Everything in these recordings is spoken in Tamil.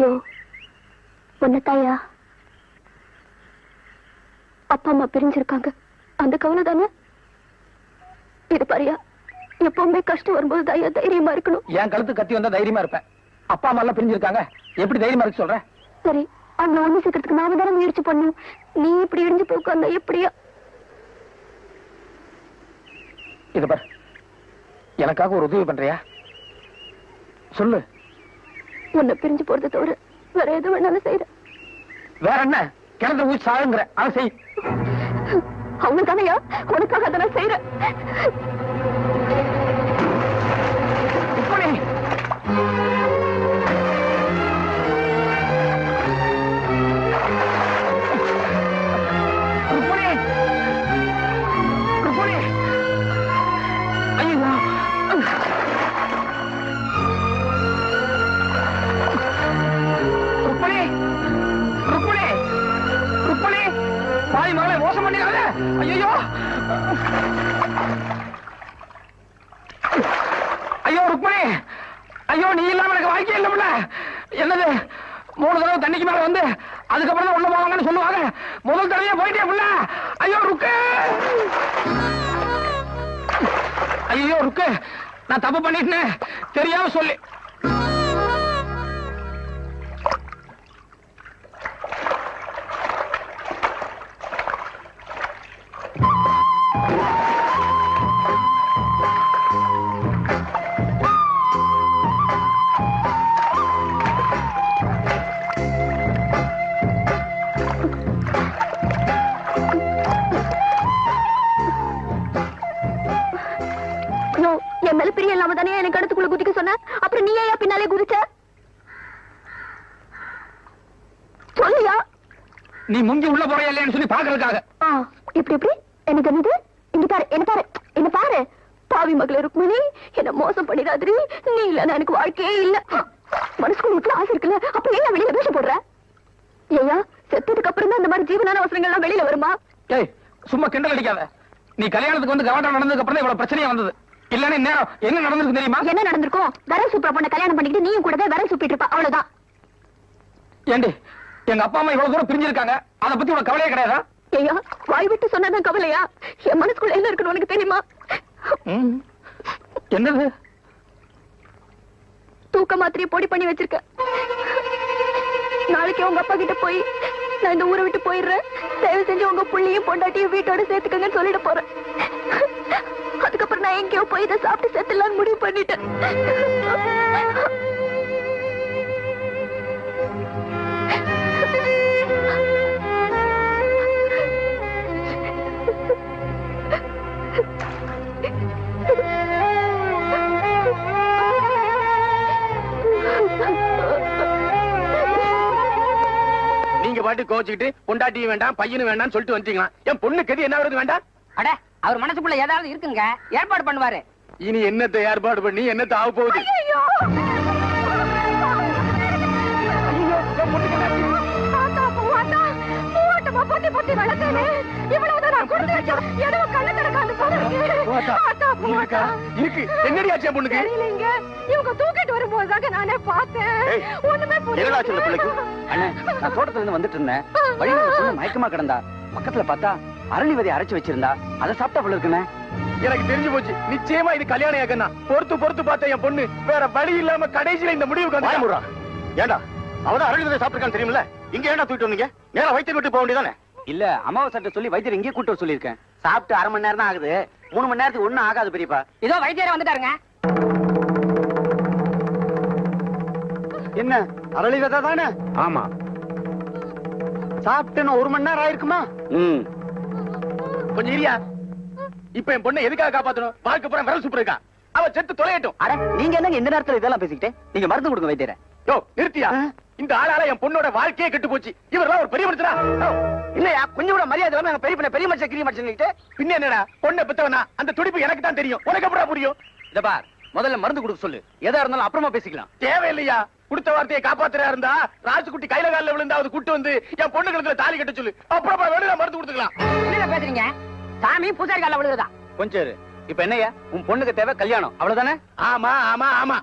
யோ உன்ன தாயா? அப்பா அம்மா பிரிஞ்சிருக்காங்க. அந்த கவலை தானே? இது பாரியா எப்பவுமே கஷ்டம் வரும்போது தயா தைரியமா இருக்கணும். என் கழுத்து கத்தி வந்தா தைரியமா இருப்பேன். அப்பா அம்மா எல்லாம் பிரிஞ்சிருக்காங்க. எப்படி தைரியமா இருக்கு சொல்ற? சரி அவங்க ஒண்ணு சேர்க்கறதுக்கு நாம தானே முயற்சி பண்ணும் நீ இப்படி இடிஞ்சு போய் உட்கார்ந்தா எப்படியா? இது பார். எனக்காக ஒரு உதவி பண்றியா? சொல்லு. உன்னை பிரிஞ்சு போறதை தவிர வேற எது வேணாலும் செய்யற வேற என்ன? கிணத்துல ஊச்சி சாகுங்கிற. அதை செய். அவங்க தானையா? உனக்காக அதெல்லாம் தாய் மகளை மோசம் பண்ணிடாத. ஐயோ ஐயோ ருக்மணி. ஐயோ நீ இல்லாம எனக்கு வாழ்க்கை இல்ல என்னது? மூணு தடவை தண்ணிக்கு மேல வந்து அதுக்கப்புறம் தான் உள்ள போவாங்கன்னு சொல்லுவாங்க. முதல் தடவையே போயிட்டே புள்ள. ஐயோ ருக்கு. ஐயோ ருக்கு. நான் தப்பு பண்ணிட்டேன். தெரியாம சொல்லி. நீ முங்கி உள்ள போறியா இல்லையான்னு சொல்லி பாக்குறதுக்காக இப்படி எப்படி எனக்கு என்னது? இங்க பாரு என்ன பாரு என்ன பாரு? பாவி மகளே ருக்மிணி என்ன மோசம் பண்ணிடாதிரி நீ இல்ல எனக்கு வாழ்க்கையே இல்ல. மனசுக்குள்ள வீட்டுல ஆசை இருக்குல்ல அப்ப ஏன் வெளியில வேஷம் போடுற? ஏயா செத்ததுக்கு அப்புறம் தான் இந்த மாதிரி ஜீவனான அவசரங்கள்லாம் வெளியில வருமா? ஏய் சும்மா கிண்டல் அடிக்காத. நீ கல்யாணத்துக்கு வந்து கவாட்டம் நடந்ததுக்கு அப்புறம் இவ்வளவு பிரச்சனையா வந்தது. இல்லன்னா நேரம் என்ன நடந்திருக்கு தெரியுமா? என்ன நடந்திருக்கும்? வரன் சூப்பரா பொண்ணை கல்யாணம் பண்ணிக்கிட்டு நீயும் கூட வரன் சூப்பிட்டு இருப்ப அவ்வளவுதான். ஏண்டி எங்க அப்பா அம்மா இவ்வளவு தூரம் பிரிஞ்சிருக்காங்க. அத பத்தி உனக்கு கவலையே கிடையாதா? ஏயா வாய் விட்டு சொன்னாதான் கவலையா? என் மனசுக்குள்ள என்ன இருக்குன்னு உனக்கு தெரியுமா. என்னது? தூக்க மாத்திரையை பொடி பண்ணி வச்சிருக்க நாளைக்கு உங்க அப்பா கிட்ட போய் நான் இந்த ஊரை விட்டு போயிடுறேன். தயவு செஞ்சு உங்க புள்ளையும் பொண்டாட்டியும் வீட்டோட சேர்த்துக்கங்கன்னு சொல்லிட போறேன். அதுக்கப்புறம் நான் எங்கேயோ போய் இதை சாப்பிட்டு சேர்த்துலான்னு முடிவு பண்ணிட்டேன். பாட்டு கோச்சுக்கிட்டு பொண்டாட்டியும் வேண்டாம் பையனும் வேண்டாம்னு சொல்லிட்டு வந்துட்டீங்களா? என் பொண்ணு கதி என்ன வருது வேண்டாம்? அட அவர் மனசுக்குள்ள ஏதாவது இருக்குங்க. ஏற்பாடு பண்ணுவாரு. இனி என்னத்தை ஏற்பாடு பண்ணி என்னத்தை ஆக போகுது? ஐயோ! இருக்கு. என்னடி ஆச்சு என் பொண்ணுக்கு? தெரியலைங்க. இவங்க தூக்கிட்டு வரும்போதுதாங்க நானே பார்த்தேன். ஒண்ணுமே பிள்ளைக்கு? அண்ணே நான் தோட்டத்துல இருந்து வந்துட்டு இருந்தேன். வழியில ஒரு பொண்ணு மயக்கமா கிடந்தா பக்கத்துல பார்த்தா அரளி விதை அரைச்சு வச்சிருந்தா அதை சாப்பிட்டா போல இருக்குண்ணே. எனக்கு தெரிஞ்சு போச்சு. நிச்சயமா இது கல்யாணம் ஏக்கன்னா பொறுத்து பொறுத்து பார்த்த என் பொண்ணு வேற வழி இல்லாம கடைசியில இந்த முடிவுக்கு வந்து ஏண்டா அவதான் அரளி விதை சாப்பிட்டுருக்கான்னு தெரியுமில்ல? இங்க ஏன்டா தூக்கிட்டு வந்தீங்க? நேரா வைத்தியம் விட்டு போக வேண்டியதானே இல்ல அமாவாசை சொல்லி வைத்தியர் இங்கே கூட்டு சொல்லியிருக்கேன். சாப்பிட்டு அரை மணி நேரம் தான் ஆகுது. மூணு மணி நேரத்துக்கு ஒண்ணும் ஆகாது பெரியப்பா. இதோ வைத்தியரை வந்துட்டாருங்க. என்ன? அரளி விதை தானே? ஆமா. சாப்பிட்டு ஒரு மணி நேரம் ஆயிருக்குமா? ம். கொஞ்சம் இரியா. இப்ப என் பொண்ணை எதுக்காக காப்பாத்தணும்? வாழ்க்கை பூரா விரல் சூப்பர் இருக்கா? அவ செத்து தொலையட்டும். அட நீங்க என்னங்க இந்த நேரத்துல இதெல்லாம் பேசிக்கிட்டே? நீங்க மருந்து கொடுங்க வைத்தியரை. யோ நிறுத்தியா? இந்த ஆளால என் பொண்ணோட வாழ்க்கையே கெட்டு போச்சு. இவரெல்லாம் ஒரு பெரிய மனுஷனா? இல்லையா? கொஞ்சம் கூட மரியாதை இல்லாம எங்க பெரிய பண்ண பெரிய மனுஷன் கிரிய மனுஷன் பின்ன என்னடா? பொண்ணை பெத்தவனா? அந்த துடிப்பு எனக்கு தான் தெரியும். உனக்கு எப்படா புரியும்? இத பார். முதல்ல மருந்து கொடுக்க சொல்லு. எதா இருந்தாலும் அப்புறமா பேசிக்கலாம். தேவையில்லையா? கொடுத்த வார்த்தையை காப்பாத்துறா இருந்தா ராஜுக்குட்டி கையில காலில் விழுந்தாவது கூட்டு வந்து என் பொண்ணு கழுத்துல தாலி கட்ட சொல்லு. அப்புறமா வேணும் மருந்து கொடுத்துக்கலாம். என்ன பேசுறீங்க? சாமி பூசாரி கால விழுகுதா கொஞ்சம். இப்ப என்னய்யா? உன் பொண்ணுக்கு தேவை கல்யாணம். அவ்வளவுதானே? ஆமா ஆமா ஆமா.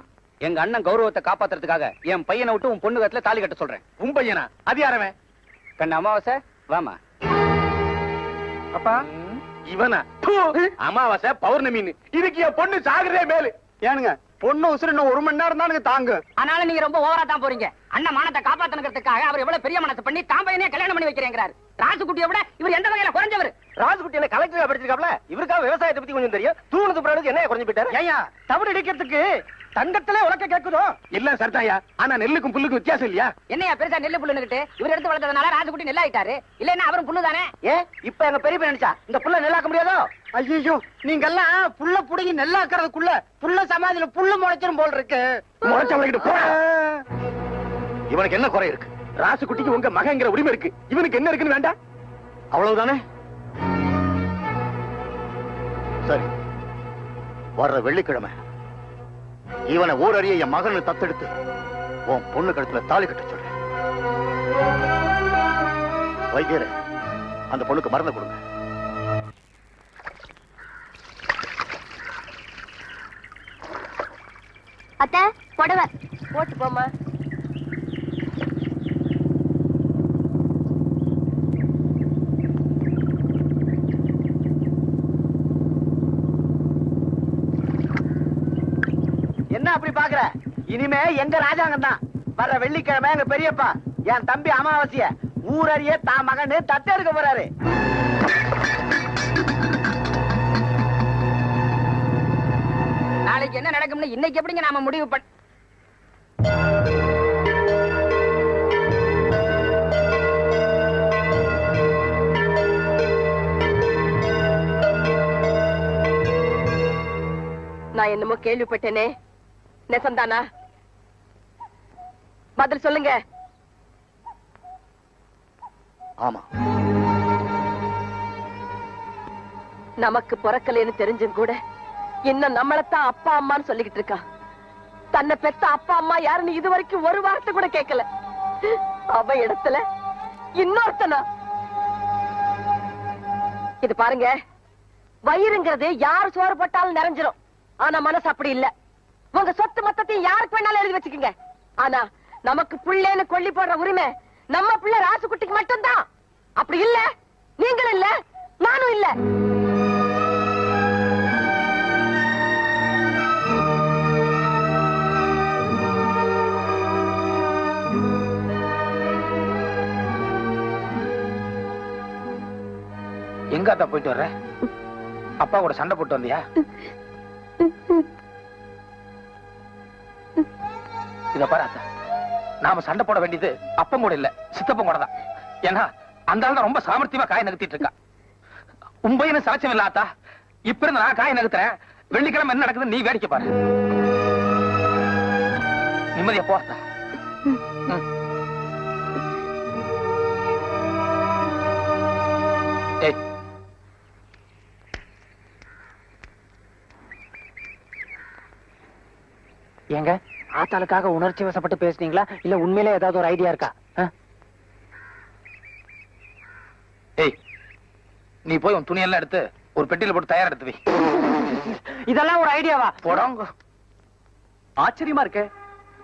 எங்க அண்ணன் கௌரவத்தை காப்பாத்துறதுக்காக என் பையனை விட்டு உன் பொண்ணு கத்துல தாலி கட்ட சொல்றேன். உன் பையனா? அது யாரவன் கண்ணு அமாவாசை? வாமா அப்பா? இவனா? அமாவாசை பௌர்ணமின்னு. இதுக்கு என் பொண்ணு சாகுறதே மேலு. ஏனுங்க பொண்ணு உசுறு இன்னும் ஒரு மணி நேரம் தானுங்க தாங்க. ஆனாலும் நீங்க ரொம்ப ஓவரா தான் போறீங்க. அண்ணன் மானத்தை காப்பாத்தணுங்கிறதுக்காக அவர் எவ்வளவு பெரிய மனசு பண்ணி தான் பையனே கல்யாணம் பண்ணி வைக்கிறேங்கிறாரு. ராசுகுட்டியை விட இவர் எந்த வகையில குறைஞ்சவர்? ராஜுகுட்டி என்ன கலெக்டரா படிச்சிருக்காப்ல? இவருக்காக விவசாயத்தை பத்தி கொஞ்சம் தெரியும். தூணுது பிறகு என்ன குறைஞ்சு போயிட்டாரு. ஏயா தவிடு அடிக்கிறதுக்கு தங்கத்திலே உலக்க கேக்குதோ எல்லாம் சரிதாயா. ஆனா நெல்லுக்கும் புல்லுக்கும் வித்தியாசம் இல்லையா? என்னையா பெருசா நெல்லு புல்லுன்னுகிட்டு இவர் எடுத்து வளர்த்ததுனால ராசுகுட்டி நெல் ஆயிட்டாரு இல்லன்னா அவரும் புல்லு தானே ஏ இப்ப எங்க பெரிய பையன் நினைச்சா? இந்த புள்ள நெல்லாக்க முடியாதோ? ஐயோ நீங்க எல்லாம் புல்ல புடுங்கி நெல்லாக்குறதுக்குள்ள புல்ல சமாதியில புல்லு முளைச்சிரும் போல் இருக்கு. முளைச்சவளைக்கிட்டு போடா இவனுக்கு என்ன குறை இருக்கு? ராசுக்குட்டிக்கு உங்க மகங்கிற உரிமை இருக்கு. இவனுக்கு என்ன இருக்குன்னு வேண்டாம் அவ்வளவுதானே? சரி. வர்ற வெள்ளிக்கிழமை. இவனை ஊரறிய என் மகனை தத்தெடுத்து உன் பொண்ணு கழுத்துல தாலி கட்ட சொல்றேன். வைத்தியரே அந்த பொண்ணுக்கு மருந்து கொடுங்க. அத்தை புடவை. போட்டு போமா என்ன அப்படி பாக்குற? இனிமே எங்க ராஜாங்கம் தான். வர்ற வெள்ளிக்கிழமை எங்க பெரியப்பா என் தம்பி அமாவாசைய ஊரறிய தான் மகனு தத்து எடுக்க போறாரு. நாளைக்கு என்ன நடக்கும்னு இன்னைக்கு எப்படிங்க நாம முடிவு பண்ண நான் என்னமோ கேள்விப்பட்டேனே. நெசந்தானா பதில் சொல்லுங்க. ஆமா. நமக்கு பிறக்கலைன்னு தெரிஞ்சும் கூட இன்னும் நம்மளத்தான் அப்பா அம்மான்னு சொல்லிக்கிட்டு இருக்கா. தன்னை பெத்த அப்பா அம்மா யாருன்னு இது வரைக்கும் ஒரு வார்த்தை கூட கேட்கல. அவ இடத்துல இன்னொருத்தனா? இது பாருங்க வயிறுங்கிறது யார் சோறு போட்டாலும் நிறைஞ்சிரும். ஆனா மனசு அப்படி இல்ல. உங்க சொத்து மொத்தத்தையும் யாருக்கு வேணாலும் எழுதி வச்சுக்கோங்க. ஆனா நமக்கு புள்ளேன்னு கொல்லி போடுற உரிமை நம்ம பிள்ளை ராசுக்குட்டிக்கு மட்டும்தான். அப்படி இல்ல? நீங்களும் இல்ல? நானும் இல்ல. எங்க அத்தா போயிட்டு வர்ற? அப்பா கூட சண்டை போட்டு வந்தியா? இத பாரு அத்தா நாம சண்டை போட வேண்டியது அப்பம் கூட இல்ல சித்தப்பம் கூட தான். ஏன்னா அந்த ஆள் ரொம்ப சாமர்த்தியமா காய் நகர்த்திட்டு இருக்கா. சாட்சியம் இல்ல ஆத்தா இப்ப இருந்து நான் நகர்த்துறேன். வெள்ளிக்கிழமை என்ன நடக்குதுன்னு நீ வேடிக்கை பாரு. நிம்மதியா போ. ஏய். ஏங்க? ஆத்தாளுக்காக உணர்ச்சி வசப்பட்டு பேசுனீங்களா? இல்ல உண்மையிலே ஏதாவது ஒரு ஐடியா இருக்கா? ஏய் நீ போய் உன் துணியெல்லாம் எடுத்து ஒரு பெட்டியில போட்டு தயார் எடுத்து வை. இதெல்லாம் ஒரு ஐடியாவா போடாங்க. ஆச்சரியமா இருக்கே.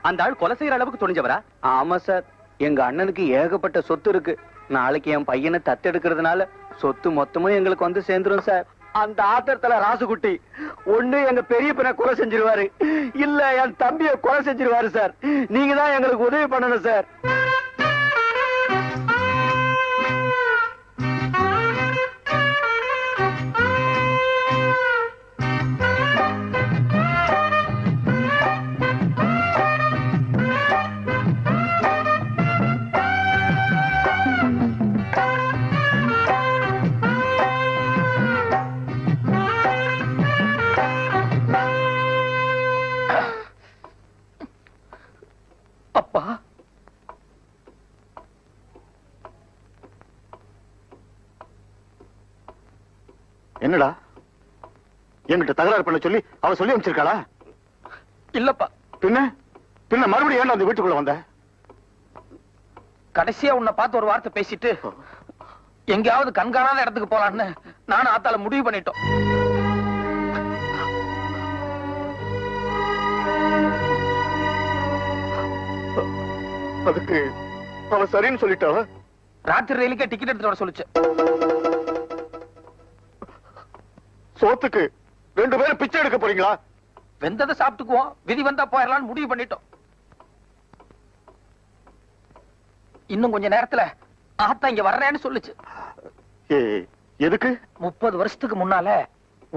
அந்த ஆள் கொலை செய்யற அளவுக்கு துணிஞ்சவரா? ஆமா சார். எங்க அண்ணனுக்கு ஏகப்பட்ட சொத்து இருக்கு. நாளைக்கு என் பையனை தத்தெடுக்கிறதுனால சொத்து மொத்தமும் எங்களுக்கு வந்து சேர்ந்துரும் சார். அந்த ஆத்திரத்துல ராசுகுட்டி. ஒண்ணு எங்க பெரிய பெண்ண கொலை செஞ்சிருவாரு. இல்ல என் தம்பிய கொலை செஞ்சிருவாரு சார். நீங்க தான் எங்களுக்கு உதவி பண்ணணும் சார். தகராறு பண்ண சொல்லி அவ சொல்லி அமைச்சிருக்காளா இல்லப்பா. பின்ன? பின்ன மறுபடியும் ஏன்டா அந்த வீட்டுக்குள்ள வந்த? கடைசியா உன்னை பார்த்து ஒரு வார்த்தை பேசிட்டு எங்கேயாவது கண்காணாத இடத்துக்கு போலான்னு நானும் ஆத்தால முடிவு பண்ணிட்டோம். அதுக்கு அவ சரின்னு சொல்லிட்டா ராத்திரி ரயிலுக்கே டிக்கெட் எடுத்துட்டு வர சொல்லுச்சு. சோத்துக்கு ரெண்டு பேரும் பிச்சை எடுக்க போறீங்களா? வெந்ததை சாப்பிட்டுக்குவோம். விதி வந்தா போயிடலாம்னு முடிவு பண்ணிட்டோம். இன்னும் கொஞ்ச நேரத்துல ஆத்தா இங்க வர்றேன்னு சொல்லுச்சு. எதுக்கு? முப்பது வருஷத்துக்கு முன்னால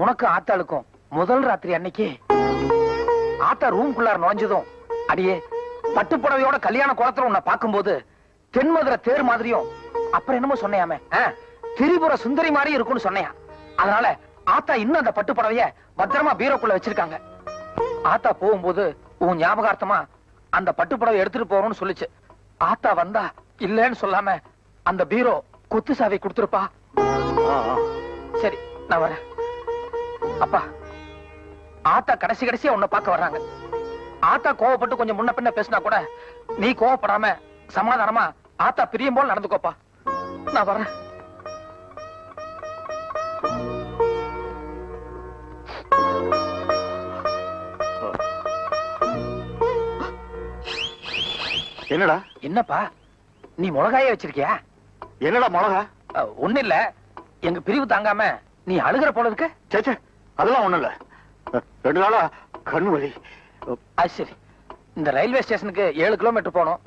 உனக்கு ஆத்தாளுக்கும் முதல் ராத்திரி அன்னைக்கு ஆத்தா ரூம்குள்ளார நுழைஞ்சதும் அடியே பட்டு புடவையோட கல்யாண குளத்துல உன்னை பார்க்கும்போது தென்மதுரை தேர் மாதிரியும் அப்புறம் என்னமோ சொன்னையாமே திரிபுர சுந்தரி மாதிரி இருக்கும்னு சொன்னையா. அதனால ஆத்தா இன்னும் அந்த பட்டு புடவைய பத்திரமா பீரோக்குள்ள வச்சிருக்காங்க. ஆத்தா போகும்போது உன் ஞாபகார்த்தமா அந்த பட்டு புடவை எடுத்துட்டு போறோம்னு சொல்லுச்சு. ஆத்தா வந்தா இல்லன்னு சொல்லாம அந்த பீரோ கொத்து சாவி கொடுத்துருப்பா. சரி நான் வரேன். அப்பா ஆத்தா கடைசி கடைசியா உன்னை பார்க்க வர்றாங்க. ஆத்தா கோவப்பட்டு கொஞ்சம் முன்ன பின்ன பேசினா கூட நீ கோவப்படாம சமாதானமா ஆத்தா பிரியும் போல் நடந்துக்கோப்பா. நான் வரேன். என்னடா? என்னப்பா? நீ மிளகாய வச்சிருக்கியா? என்னடா மிளகா? அஹ், ஒண்ணும் இல்ல எங்க பிரிவு தாங்காம நீ அழுகிற போல இருக்கு. சேச்சே அதெல்லாம் ஒண்ணும் இல்ல ரெண்டு நாளா கண் வலி. அது சரி. இந்த ரயில்வே ஸ்டேஷனுக்கு ஏழு கிலோமீட்டர் போகணும்.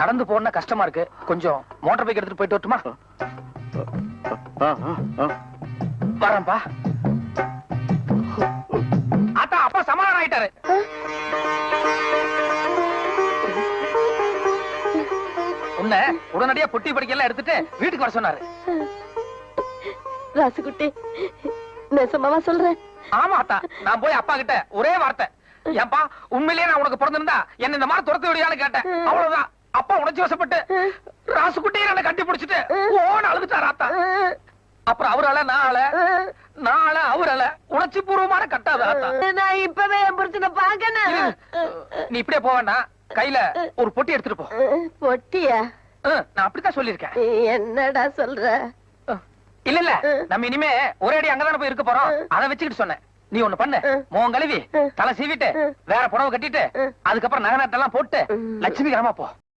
நடந்து போனா கஷ்டமா இருக்கு. கொஞ்சம் மோட்டார் பைக் எடுத்துட்டு போயிட்டு வரட்டுமா. வரேன்ப்பா ஆத்தா அப்பா சமாதானம் ஆயிட்டாரு. உன்னை உடனடியா பொட்டி படிக்கலாம் எடுத்துட்டு வீட்டுக்கு வர சொன்னாரு. ராசுகுட்டி நெசமாவா சொல்றேன் ஆமா அத்தா நான் போய் அப்பா கிட்ட ஒரே வார்த்தை. ஏன்பா உண்மையிலேயே நான் உனக்கு பிறந்திருந்தா என்ன இந்த மாதிரி துரத்து விடியான்னு கேட்டேன். அவ்வளவுதான். அப்பா உணர்ச்சி வசப்பட்டு ராசுக்குட்டியை என்ன கட்டி பிடிச்சிட்டு ஓன்னு அழுதுட்டாரு ஆத்தா அப்புறம் அவரால நான் அழ அவரால உணர்ச்சி பூர்வமான கட்டாத நான் இப்பவே என் இரு. பாக்கணும் நீ இப்படியே வேண்டாம் கையில ஒரு பொட்டி எடுத்துட்டு போ. பொட்டியா? நான் அப்படித்தான் சொல்லியிருக்கேன். என்னடா சொல்ற? இல்ல இல்ல. நம்ம இனிமே ஒரே அடி அங்கதானே போய் இருக்க போறோம். அதை வச்சுக்கிட்டு சொன்னேன். நீ ஒண்ணு பண்ணு. மோன் கழுவி தலை சீவிட்டு வேற புடவை கட்டிட்டு அதுக்கப்புறம் நகை நட்டெல்லாம் போட்டு லட்சுமி கிராம போ.